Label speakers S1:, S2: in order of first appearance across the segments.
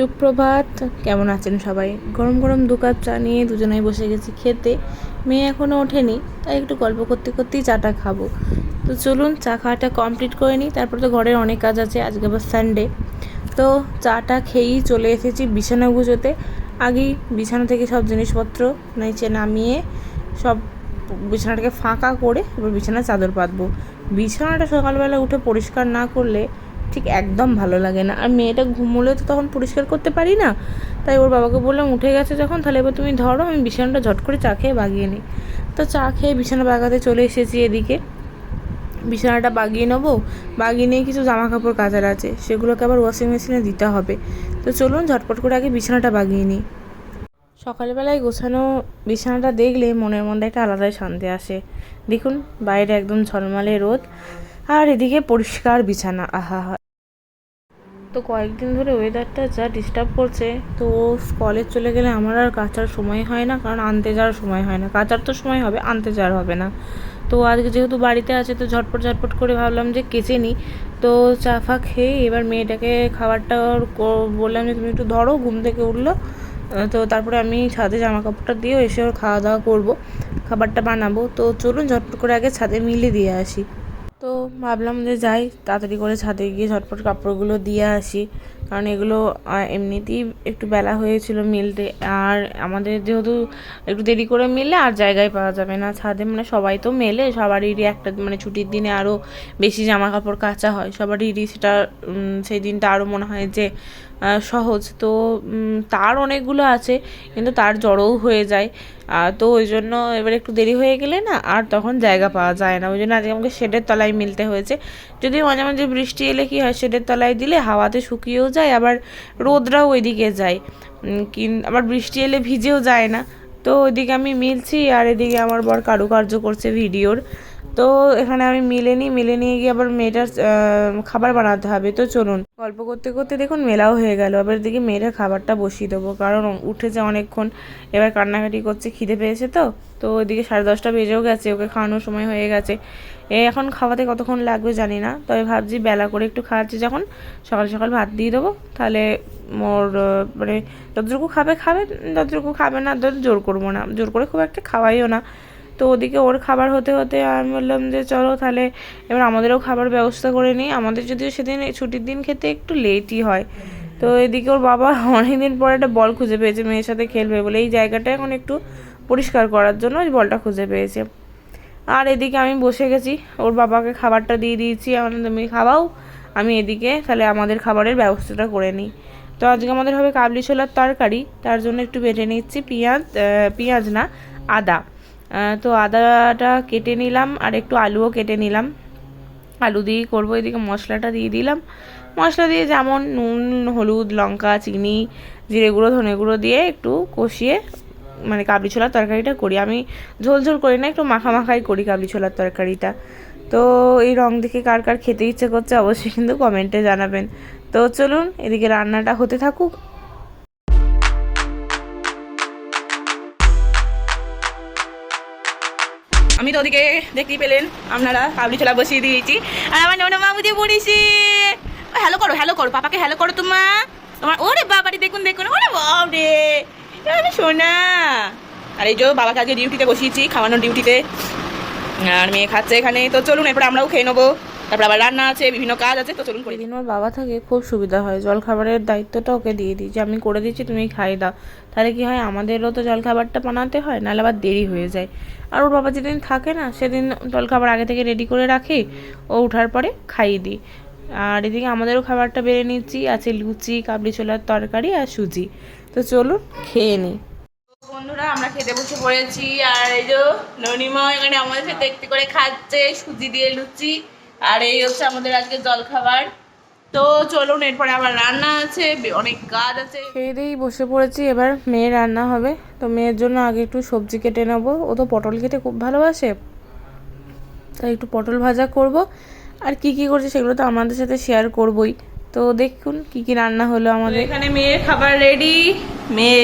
S1: সুপ্রভাত। কেমন আছেন সবাই? গরম গরম দু কাপ চা নিয়ে দুজনেই বসে গেছি খেতে। মেয়ে এখনও ওঠেনি, তাই একটু গল্প করতে করতেই চাটা খাব। তো চলুন, চা খাওয়াটা কমপ্লিট করে নিই। তারপর তো ঘরের অনেক কাজ আছে, আজকে আবার সানডে তো চাটা খেয়েই চলে এসেছি বিছানা গুজোতে। আগেই বিছানা থেকে সব জিনিসপত্র নিচে নামিয়ে সব বিছানাটাকে ফাঁকা করে এবার বিছানায় চাদর পাতবো। বিছানাটা সকালবেলা উঠে পরিষ্কার না করলে ঠিক একদম ভালো লাগে না। আর মেয়েটা ঘুমোলে তো তখন পরিষ্কার করতে পারি না। তাই ওর বাবাকে বললাম, উঠে গেছে যখন, তাহলে এবার তুমি ধরো, আমি বিছানাটা ঝট করে চা খেয়ে বাগিয়ে নিই। তো চা খেয়ে বিছানা বাগাতে চলে এসেছি এদিকে। বিছানাটা বাগিয়ে নেব। বাগিয়ে নিয়ে কিছু জামা কাপড় কাচার আছে। সেগুলোকে আবার ওয়াশিং মেশিনে দিতে হবে। তো চলুন, ঝটপট করে আগে বিছানাটা বাগিয়ে নিই। সকালবেলায় গোছানো বিছানাটা দেখলে মনের মধ্যে একটা আলাদাই শান্তি আসে। দেখুন, বাইরে একদম ঝলমলে রোদ। আর এদিকে পরিষ্কার বিছানা। আহা তো কয়েকদিন ধরে ওয়েদারটা যা ডিস্টার্ব করছে, তো কলেজ চলে গেলে আমার আর কাচার সময় হয় না, কারণ আনতে যাওয়ার সময় হয় না। কাচার তো সময় হবে, আনতে যাওয়ার হবে না। তো আজকে যেহেতু বাড়িতে আছে, তো ঝটপট ঝটপট করে ভাবলাম যে কেচে নিই। তো চা ফা খেয়ে এবার মেয়েটাকে খাবারটা বললাম যে তুমি একটু ধরো, ঘুম থেকে উঠল। তো তারপরে আমি ছাদে জামা কাপড়টা দিয়েও এসে ওর খাওয়া দাওয়া করব, খাবারটা বানাবো। তো চলুন ঝটপট করে আগে ছাদে মিলে দিয়ে আসি। তো ভাবলাম যে যাই, তাড়াতাড়ি করে ছাদে গিয়ে ঝটপট কাপড়গুলো দিয়ে আসি। কারণ এগুলো এমনিতেই একটু বেলা হয়েছিল মিলতে। আর আমাদের যেহেতু একটু দেরি করে মিললে আর জায়গায় পাওয়া যাবে না। ছাদে মানে সবাই তো মেলে, সবারই একটা মানে ছুটির দিনে আরও বেশি জামা কাপড় কাচা হয়। সবারই সেটা সেই দিনটা আরও মনে হয় যে সহজ। তো তার অনেকগুলো আছে, কিন্তু তার জড়ও হয়ে যায়। তো ওই জন্য এবার একটু দেরি হয়ে গেলে না আর তখন জায়গা পাওয়া যায় না। ওই জন্য আজকে আমাকে শেডের তলায় মিলতে হয়েছে। যদি মাঝে মাঝে বৃষ্টি এলে কি হয়, শেডের তলায় দিলে হাওয়াতে শুকিয়েও যায়, আবার রোদরাও ওইদিকে যায়। কিন, আবার বৃষ্টি এলে ভিজেও যায় না। তো ওইদিকে আমি মিলছি আর এদিকে আমার বর কারুকার্য করছে ভিডিওর। তো এখানে আমি মিলে নিই মিলে নিয়ে গিয়ে আবার মেয়েটার খাবার বানাতে হবে। তো চলুন, গল্প করতে করতে দেখুন মেলাও হয়ে গেল। আবার দেখি মেয়েটার খাবারটা বসিয়ে দেবো, কারণ উঠেছে অনেকক্ষণ। এবার কান্নাকাটি করছে, খিদে পেয়েছে তো। তো ওইদিকে সাড়ে দশটা বেজেও গেছে, ওকে খাওয়ানোর সময় হয়ে গেছে। এ এখন খাওয়াতে কতক্ষণ লাগবে জানি না, তবে ভাবছি বেলা করে একটু খাওয়াচ্ছি। যখন সকাল সকাল ভাত দিয়ে দেবো, তাহলে মোর মানে যতটুকু খাবে খাবে, যতটুকু খাবে না জোর করব না। জোর করে খুব একটা খাওয়াইও না। তো ওদিকে ওর খাবার হতে হতে আমি বললাম যে চলো তাহলে এবার আমাদেরও খাবার ব্যবস্থা করে নিই। আমাদের যদিও সেদিন ছুটির দিন খেতে একটু লেটই হয়। তো এদিকে ওর বাবা অনেকদিন পরে একটা বল খুঁজে পেয়েছে, মেয়ের সাথে খেলবে বলে। এই জায়গাটা এখন একটু পরিষ্কার করার জন্য ওই বলটা খুঁজে পেয়েছে। আর এদিকে আমি বসে গেছি, ওর বাবাকে খাবারটা দিয়ে দিয়েছি আমার তুমি খাওয়াও আমি এদিকে তাহলে আমাদের খাবারের ব্যবস্থাটা করে নিই। তো আজকে আমাদের হবে কাবলি ছোলার তরকারি, তার জন্য একটু বেটে নিচ্ছি পেঁয়াজ পেঁয়াজ না, আদা। তো আদাটা কেটে নিলাম আর একটু আলুও কেটে নিলাম। আলু দিয়েই করব, এদিকে মশলাটা দিয়ে দিলাম। মশলা দিয়ে যেমন নুন, হলুদ, লঙ্কা, চিনি, জিরে গুঁড়ো, ধনে গুঁড়ো দিয়ে একটু কষিয়ে মানে কাবলি ছোলার তরকারিটা করি। আমি ঝোল ঝোল করি না, একটু মাখা মাখাই করি কাবলি ছোলার তরকারিটা। তো এই রং দেখে কার কার খেতে ইচ্ছে করছে অবশ্যই কিন্তু কমেন্টে জানাবেন। তো চলুন, এদিকে রান্নাটা হতে থাকুক।
S2: আমি তো ওদিকে দেখতেই পেলেন, আপনারা কাবলি ছোলা বসিয়ে দিয়েছি। আর আমার নোনা মামু দিয়ে পড়েছি। হ্যালো করো হ্যালো করো, পাপাকে হ্যালো করো তোমা তোমার, ওরে বাবারি, দেখুন দেখুন, ওরে বাপ রে আরে সোনা। আর এই যে বাবাকে আজকে ডিউটিতে বসিয়েছি, খাওয়ানোর ডিউটিতে আর মেয়ে খাচ্ছে এখানে, তো চলুন, এরপর আমরাও খেয়ে নেব। তারপর আবার রান্না আছে বিভিন্ন কাজ আছে তো চলুন
S1: যেদিন ওর বাবা থাকে খুব সুবিধা হয়। জল খাবারের দায়িত্বটা ওকে দিয়ে দিই যে আমি করে দিচ্ছি তুমি খাই দাও। তাহলে কি হয় আমাদেরও তো জল খাবারটা বানাতে হয় নাহলে আবার দেরি হয়ে যায়। আর ওর বাবা যেদিন থাকে না সেদিন জল খাবার আগে থেকে রেডি করে রাখি ও ওঠার পরে খাইয়ে দিই। আর এদিকে আমাদেরও খাবারটা বেড়ে নিচ্ছি আছে লুচি কাবলি ছোলার তরকারি আর সুজি। তো চলুন খেয়ে নিই।
S2: বন্ধুরা আমরা খেতে বসে পড়েছি আর এই যে ননিমা এখানে আমাদের সাথে একটু করে খাচ্ছে সুজি দিয়ে লুচি। আর এই হচ্ছে আমাদের আজকে জল খাবার তো চলুন এরপরে আবার রান্না আছে অনেক কাজ আছে।
S1: খেয়ে দিয়েই বসে পড়েছি এবার মেয়ের রান্না হবে। তো মেয়ের জন্য আগে একটু সবজি কেটে নেব। ও তো পটল খেতে খুব ভালোবাসে। তাই একটু পটল ভাজা করব। আর কি কি করছে সেগুলো তো আমাদের সাথে শেয়ার করবই। তো দেখুন কি কি রান্না হলো আমাদের।
S2: এখানে মেয়ের খাবার রেডি মেয়ে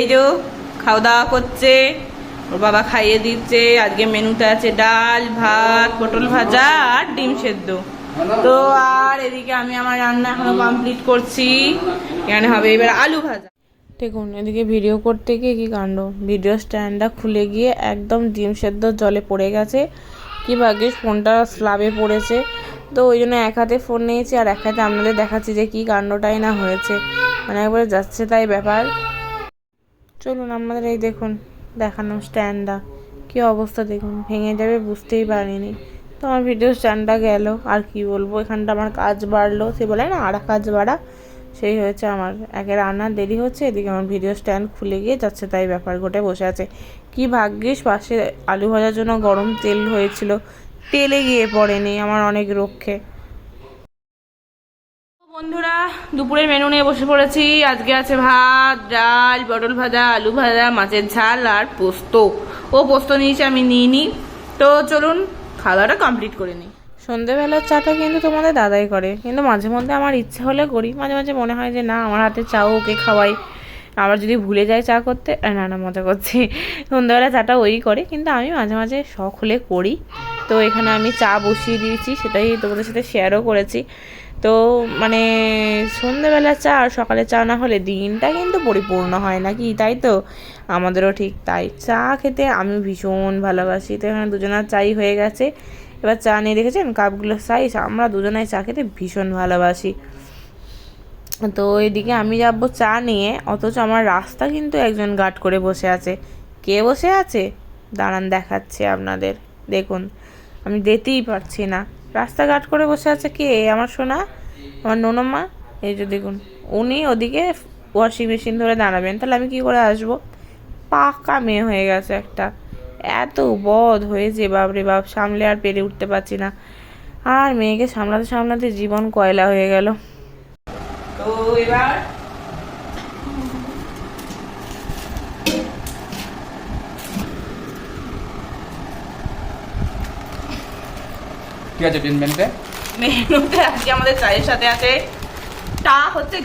S2: খাওয়া দাওয়া করছে। ওর বাবা খাইয়ে দিচ্ছে, আজকে মেনুতে আছে ডাল, ভাত, পটল ভাজা আর ডিম সেদ্ধ। তো আর এদিকে আমি আমার রান্না এখনও কমপ্লিট করছি। এখানে হবে এবার আলু ভাজা।
S1: দেখুন, এদিকে ভিডিও করতে গিয়ে কি কাণ্ড? ভিডিও স্ট্যান্ডটা খুলে গিয়ে একদম ডিম সেদ্ধ জলে পড়ে গেছে। কি ভাগ্যিস ফোনটা স্লাবে পড়েছে। তো ওই জন্য এক হাতে ফোন নিয়েছি আর এক হাতে আপনাদের দেখাচ্ছি যে কি কাণ্ডটাই না হয়েছে। মানে একবারে যাচ্ছে তাই ব্যাপার। চলুন, আমাদের এই দেখুন। দেখানো স্ট্যান্ডটা কি অবস্থা দেখুন, ভেঙে যাবে, বুঝতেই পারিনি। তো আমার ভিডিও স্ট্যান্ডটা গেল, আর কি বলব, এখানটা আমার কাজ বাড়লো। সে বলে, না, আর কাজ বাড়া। সেই হয়েছে আমার, একে রান্নার দেরি হচ্ছে, এদিকে আমার ভিডিও স্ট্যান্ড খুলে গিয়ে যাচ্ছে, তাই ব্যাপার ঘটে বসে আছে। কি ভাগ্যিস, পাশে আলু ভাজার জন্য গরম তেল হয়েছিল, তেলে গিয়ে পড়েনি আমার অনেক রক্ষে।
S2: বন্ধুরা, দুপুরের মেনু নিয়ে বসে পড়েছি। আজকে আছে ভাত, ডাল, পটল ভাজা, আলু ভাজা, মাছের ঝাল আর পোস্ত। ও পোস্ত নিয়েছি, আমি নিইনি তো চলুন, খাওয়াটা কমপ্লিট করে নিই।
S1: সন্ধেবেলার চাটা কিন্তু তোমাদের দাদাই করে। কিন্তু মাঝে মধ্যে আমার ইচ্ছে হলে করি। মাঝে মাঝে মনে হয় যে, না, আমার হাতে চাও ওকে খাওয়াই। আবার যদি ভুলে যাই চা করতে না না, মজা করছি। সন্ধ্যাবেলা চাটা ওই করে। কিন্তু আমি মাঝে মাঝে শখ হলে করি। তো এখানে আমি চা বসিয়ে দিয়েছি, সেটাই তোমাদের সাথে শেয়ারও করেছি। তো মানে সন্ধ্যেবেলা চা আর সকালে চা না হলে দিনটা কিন্তু পরিপূর্ণ হয় না কি, তাই তো? আমাদেরও ঠিক তাই। চা খেতে আমি ভীষণ ভালোবাসি। তো এখানে দুজনের চাই হয়ে গেছে। এবার চা নিয়ে দেখেছেন? কাপগুলোর সাইজ আমরা দুজনাই চা খেতে ভীষণ ভালোবাসি। তো এদিকে আমি যাব চা নিয়ে, অথচ আমার রাস্তা কিন্তু একজন গার্ড করে বসে আছে। কে বসে আছে? দাঁড়ান দেখাচ্ছে আপনাদের। দেখুন আমি যেতেই পারছি না। রাস্তাঘাট করে বসে আছে কে? আমার সোনা, আমার ননমা এই যে দেখুন, উনি ওদিকে ওয়াশিং মেশিন ধরে দাঁড়াবেন। তাহলে আমি কি করে আসব? পাকা মেয়ে হয়ে গেছে একটা। এত বদ হয়েছে, বাপরে বাপ, সামলে আর পেরে উঠতে পারছি না। আর মেয়েকে সামলাতে সামলাতে জীবন কয়লা হয়ে গেল।
S2: তো এবার
S3: ঠিক আছে পেন মেনুতে
S2: মেনুতে আজকে আমাদের চায়ের সাথে আছে। টা হচ্ছে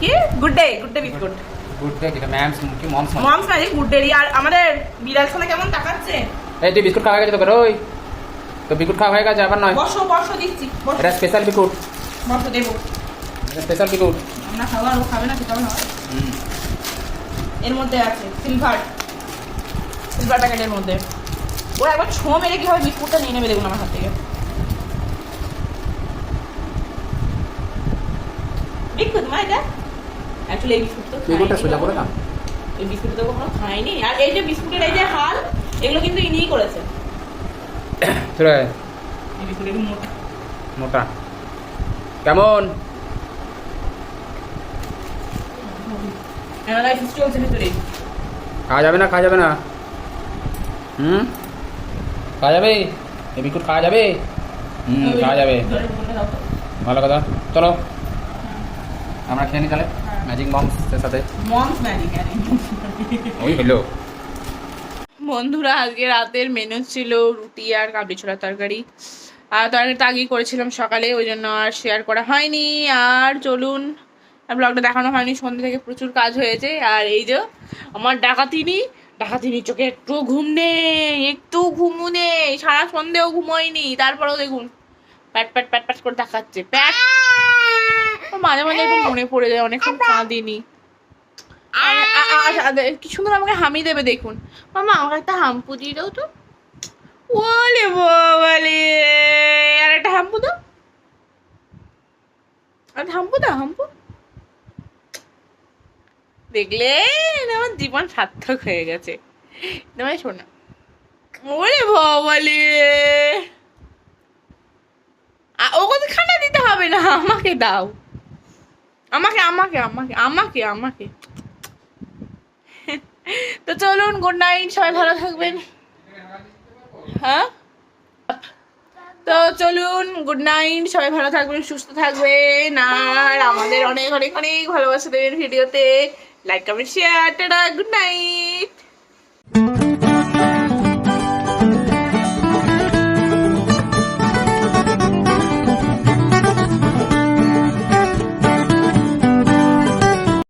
S2: কি? Good day good day biscuit.
S3: Good day যেটা ম্যামস কি Mom's
S2: Mom's magic good day আর আমাদের বিড়াল খানা কেমন তাকাচ্ছে?
S3: এই তুই বিস্কুট খাওয়া গেছে তোকে ওই। তো বিস্কুট খাওয়া হয়ে গেছে আবার নয়।
S2: বসো বসো দিচ্ছি
S3: এটা স্পেশাল বিস্কুট।
S2: বসো দেবো।
S3: Special biscuit.
S2: আমরা খাবার ও খাবে না সেটাও না এর মধ্যে আছে সিলভার সিলভার প্যাকেটের মধ্যে। ওরা একবার ছো মেরে কি বিস্কুটটা নিয়ে নেবে দেখুন আমার হাত থেকে। বিস্কুট মা এটা? অ্যাকচুয়ালি এই বিস্কুট তো
S3: বিস্কুটটা সোজা করে না
S2: এই বিস্কুট তো কখনো খাইনি। আর এই যে বিস্কুটের এই যে হাল এগুলো কিন্তু ইনিই করেছে। এই বিস্কুট একটু মোটা।
S3: মোটা। কেমন? খাওয়া যাবে না খাওয়া যাবে না। হুম? খাওয়া যাবে? এই বিস্কুট খাওয়া যাবে? হুম খাওয়া যাবে। ভালো কথা। চলো। আমরা খেয়ে নিই তাহলে? ম্যাজিক মমসের সাথে।
S2: মমস ম্যাজিক
S3: ওই হলো।
S2: বন্ধুরা আজকে রাতের মেনু ছিল রুটি আর কাবলি ছোলার তরকারি। আর তরকারিটা আগেই করেছিলাম সকালে ওই জন্য আর শেয়ার করা হয়নি। আর চলুন আর ব্লগটা দেখানো হয়নি। সন্ধ্যে থেকে প্রচুর কাজ হয়েছে। আর এই যে আমার ডাকাতিনি ডাকাতিনি চোখে একটু ঘুম নেই একটু ঘুমু নেই সারা সন্ধেও ঘুমোয়নি। তারপরেও দেখুন প্যাট প্যাট প্যাট প্যাট করে দেখাচ্ছে। প্যাট! মাঝে মাঝে একটু মনে পড়ে যায় অনেকক্ষণ কাঁদিনি। কি সুন্দর আমাকে হামি দেবে দেখুন। মামা আমাকে একটা হাম্পু দিয়ে দাও তো। ওলে বাবালে আর একটা হাম্পু দাও। আর হাম্পু দাও হাম্পু। দেখলে আমার জীবন সার্থক হয়ে গেছে। তোমায় শোনা ওরে খানা দিতে হবে না, আমাকে দাও। আমাকে আমাকে আমাকে আমাকে আমাকে। তো চলুন গুড নাইট সবাই ভালো থাকবেন। হ্যাঁ? তো চলুন গুড নাইট সবাই ভালো থাকবেন, সুস্থ থাকবেন, আর আমাদের অনেক অনেক অনেক ভালোবাসা দেবেন ভিডিওতে like comment share tata good night